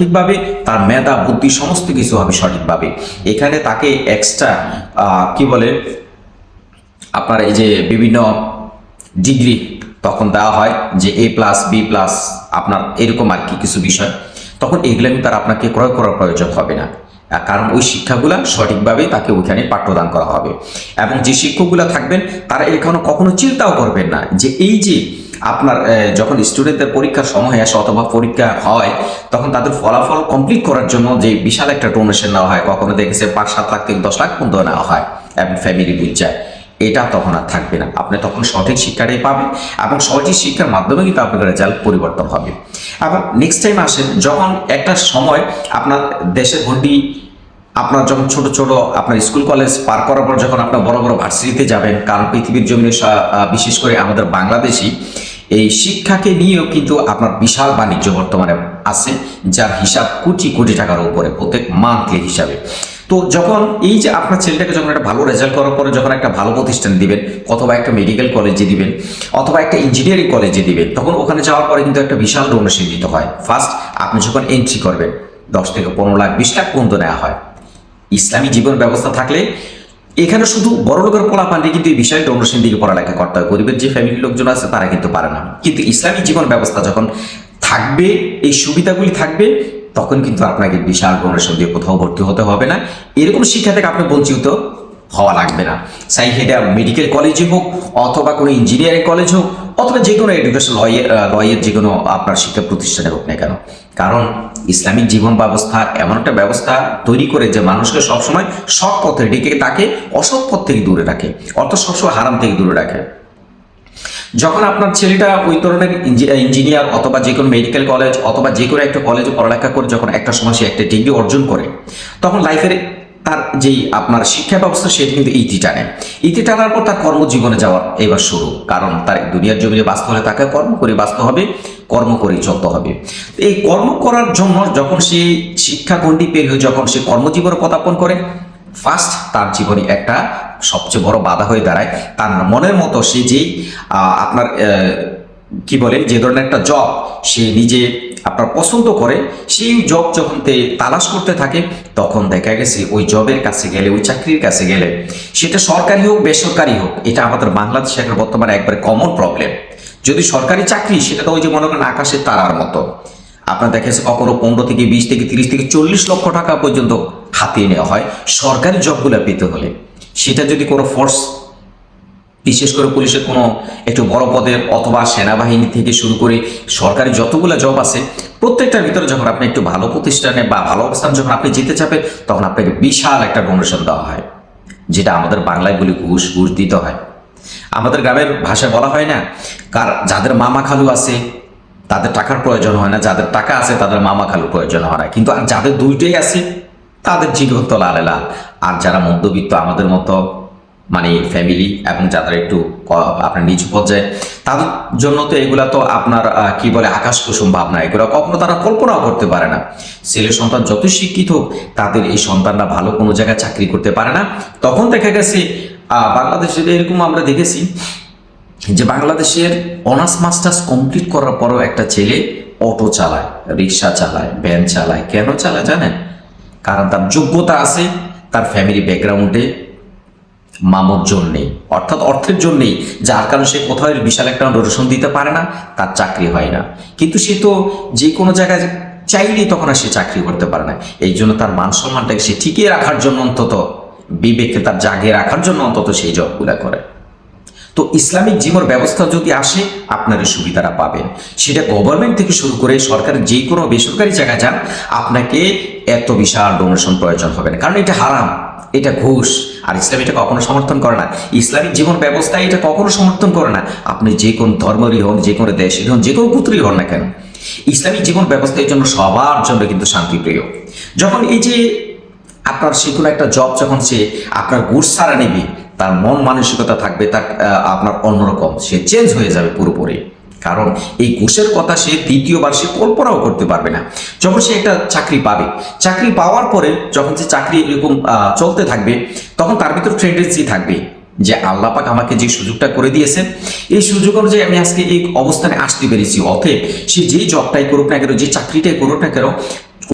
সঠিকভাবে, তার মেধা, বুদ্ধি, সমস্ত কিছু হবে সঠিকভাবে। এখানে তাকে এক্সট্রা কি বলে, আপনার এই যে বিভিন্ন ডিগ্রি তখন দেওয়া হয়, যে এ প্লাস বি প্লাস আপনার এরকম আর কি কিছু বিষয়। তখন এগুলো কিন্তু আর আপনাকে ক্রয় করার প্রয়োজন হবে না। কারণ ওই শিক্ষাগুলো সঠিকভাবে তাকে ওইখানে পাঠ্যদান করা হবে। এবং যে শিক্ষকগুলো থাকবেন, তারা এখানে কখনো চিন্তাও করবেন না যে এই যে আপনার যখন স্টুডেন্টদের পরীক্ষার সময় আসে অথবা পরীক্ষা হয়, তখন তাদের ফলাফল কমপ্লিট করার জন্য যে বিশাল একটা ডোনেশন নেওয়া হয়, কখনো দেখেছে পাঁচ সাত লাখ থেকে দশ লাখ পর্যন্ত নেওয়া হয়, এবং ফ্যামিলি বুঝ এটা তখন আর থাকবে না। আপনি তখন সঠিক শিক্ষাটাই পাবেন এবং সঠিক শিক্ষার মাধ্যমে কিন্তু আপনার রেজাল্ট পরিবর্তন হবে। এবং নেক্সট টাইম আসেন, যখন একটা সময় আপনার দেশের ভর্তি, আপনার যখন ছোট ছোট আপনার স্কুল কলেজ পার করার পর যখন আপনার বড় বড় ভার্সিটিতে যাবেন, কারণ পৃথিবীর জমিনে বিশেষ করে আমাদের বাংলাদেশি এই শিক্ষাকে নিয়েও কিন্তু আপনার বিশাল বাণিজ্য বর্তমানে আছে, যার হিসাব কোটি কোটি টাকার উপরে প্রত্যেক মান্থলি হিসাবে। তো যখন এই যে আপনার ছেলেটাকে যখন একটা ভালো রেজাল্ট করার পরে যখন একটা ভালো প্রতিষ্ঠান দিবেন, অথবা একটা মেডিকেল কলেজে দিবেন, অথবা একটা ইঞ্জিনিয়ারিং কলেজে দিবেন, তখন ওখানে যাওয়ার পরে কিন্তু একটা বিশাল ডোনেশন দিতে হয়। ফার্স্ট আপনি যখন এন্ট্রি করবেন, দশ থেকে পনেরো লাখ, বিশ লাখ পর্যন্ত নেওয়া হয়। ইসলামী জীবন ব্যবস্থা থাকলে এখানে শুধু বড় লোকের পোলাপানটি কিন্তু এই বিষয়টা অনুষ্ঠান দিকে পড়ালেখা করতে হয় গরিবের যে ফ্যামিলির লোকজন আছে, তারা কিন্তু পারে না। কিন্তু ইসলামী জীবন ব্যবস্থা যখন থাকবে, এই সুবিধাগুলি থাকবে, তখন কিন্তু আপনাকে বিশাল ডোনেশন দিয়ে কোথাও ভর্তি হতে হবে না। এরকম শিক্ষা থেকে আপনি বঞ্চিত হওয়া লাগবে না। চাই সেটা মেডিকেল কলেজে হোক, অথবা কোনো ইঞ্জিনিয়ারিং কলেজ হোক অথবা যে কোনো এডুকেশন লয়ের লয়ের যে কোনো আপনার শিক্ষা প্রতিষ্ঠানে হোক না কেন। কারণ ইসলামিক জীবন ব্যবস্থা এমন একটা ব্যবস্থা তৈরি করে যে মানুষকে সবসময় সৎ পথে ডেকে তাকে অসৎ পথ থেকে দূরে রাখে, অর্থাৎ সবসময় হারাম থেকে দূরে রাখে। যখন আপনার ছেলেটা ওই ধরনের ইঞ্জিনিয়ার অথবা যে কোনো মেডিকেল কলেজ অথবা যে কোনো একটা কলেজে পড়ালেখা করে, যখন একটা সময় সে একটা ডিগ্রি অর্জন করে, তখন লাইফের তার যেই আপনার শিক্ষা ব্যবস্থা সেটা কিন্তু ইতি টানে। ইতি টানার পর তার কর্মজীবনে যাওয়ার এবার শুরু। কারণ তার দুনিয়ার জমিনে বাঁচতে হলে তাকে কর্ম করে বাঁচতে হবে, কর্ম করেই চলতে হবে। এই কর্ম করার জন্য যখন সে শিক্ষা গণ্ডি পের হয়ে যখন সে কর্মজীবনে পদার্পণ করে ফার্স্ট তার জীবনে একটা সবচেয়ে বড় বাধা হয়ে দাঁড়ায়। তার মনের মতো সে যেই আপনার কি বলে, যে ধরনের একটা জব সে নিজে আপনার পছন্দ করে, সেই জব যখন তালাশ করতে থাকে, তখন দেখা গেছে ওই জবের কাছে গেলে, ওই চাকরির কাছে গেলে, সেটা সরকারি হোক, বেসরকারি হোক, এটা আমাদের বাংলাদেশে এখন বর্তমানে একবারে কমন প্রবলেম যদি সরকারি চাকরি, সেটা তো ওই যে মনে করেন আকাশের তারার মতো। আপনার দেখা যাচ্ছে কখনো পনেরো থেকে বিশ থেকে তিরিশ থেকে চল্লিশ লক্ষ টাকা পর্যন্ত হাতিয়ে নেওয়া হয় সরকারি জবগুলো পেতে হলে। সেটা যদি কোনো ফোর্স বিশেষ করে পুলিশের কোনো একটু বড় পদের অথবা সেনাবাহিনী থেকে শুরু করে সরকারি যতগুলো জব আছে, প্রত্যেকটার ভিতরে যখন আপনি একটু ভালো প্রতিষ্ঠানে বা ভালো অবস্থান যখন আপনি যেতে চাপেন, তখন আপনাকে বিশাল একটা ডোনেশন দেওয়া হয়, যেটা আমাদের বাংলায় বলি ঘুষ ঘুষ দিতে হয়। আমাদের গ্রামের ভাষায় বলা হয় না, কার, যাদের মামা খালু আছে, তাদের টাকার প্রয়োজন হয় না, যাদের টাকা আছে, তাদের মামা খালুর প্রয়োজন হয় না। কিন্তু যাদের দুইটাই আছে, তাদের জীবন তো লালে লাল আর যারা মধ্যবিত্ত, আমাদের মতো মানে ফ্যামিলি এবং যাদের একটু আপনার নিচু পর্যায়ে, তাদের জন্য তো এগুলা তো আপনার কি বলে আকাশ কুসুম ভাবনা। এগুলো কখনো তারা কল্পনাও করতে পারে না। ছেলে সন্তান যত শিক্ষিত হোক, তাদের এই সন্তানরা ভালো কোনো জায়গায় চাকরি করতে পারে না। তখন দেখা গেছে বাংলাদেশে এরকম আমরা দেখেছি যে বাংলাদেশের অনার্স মাস্টার্স কমপ্লিট করার পরও একটা ছেলে অটো চালায় রিক্সা চালায় ভ্যান চালায়। কেন চালায় জানেন? কারণ তার যোগ্যতা আছে, তার ফ্যামিলি ব্যাকগ্রাউন্ডে মামুর জন্যেই অর্থাৎ অর্থের জন্যেই, যার কারণে সে কোথাও বিশাল একটা ডোনেশন দিতে পারে না, তার চাকরি হয় না। কিন্তু সে তো যে কোনো জায়গায় চাইলেই তখন আর সে চাকরি করতে পারে না। এই জন্য তার মান সম্মানটাকে সে ঠিকিয়ে রাখার জন্য অন্তত, বিবেককে তার জাগিয়ে রাখার জন্য অন্তত সেই জবগুলা করে। তো ইসলামিক জীবন ব্যবস্থা যদি আসে, আপনার সুবিধাটা পাবেন। সেটা গভর্নমেন্ট থেকে শুরু করে সরকারের যে কোনো বেসরকারি জায়গায় যান, আপনাকে এত বিশাল ডোনেশন প্রয়োজন হবে না। কারণ এটা হারাম, এটা ঘুষ। আর ইসলাম এটা কখনো সমর্থন করে না। ইসলামিক জীবন ব্যবস্থা এটা কখনো সমর্থন করে না। আপনি যে কোন ধর্মেরই হন, যে কোনো দেশের হন, যে কোনো পুত্রই হন না কেন। ইসলামিক জীবন ব্যবস্থার জন্য সবার জন্য কিন্তু শান্তিপ্রিয় যখন এই যে আপনার সে কোনো একটা জব যখন সে আপনার গুড় সারা নেবে, তার মন মানসিকতা থাকবে, তার আপনার অন্যরকম, সে চেঞ্জ হয়ে যাবে পুরোপুরি। কারণ এই কোষের কথা সে দ্বিতীয়বার সে কল্পনাও করতে পারবে না। যখন সে একটা চাকরি পাবে, চাকরি পাওয়ার পরে যখন সে চাকরি এরকম চলতে থাকবে, তখন তার ভিতর ট্রেন্ডেন্সি থাকবে যে আল্লাহ পাক আমাকে যে সুযোগটা করে দিয়েছেন, এই সুযোগ অনুযায়ী আমি আজকে এই অবস্থানে আসতে পেরেছি। অতএব সে যেই জবটাই করুক না কেন, যে চাকরিটাই করুক না কেন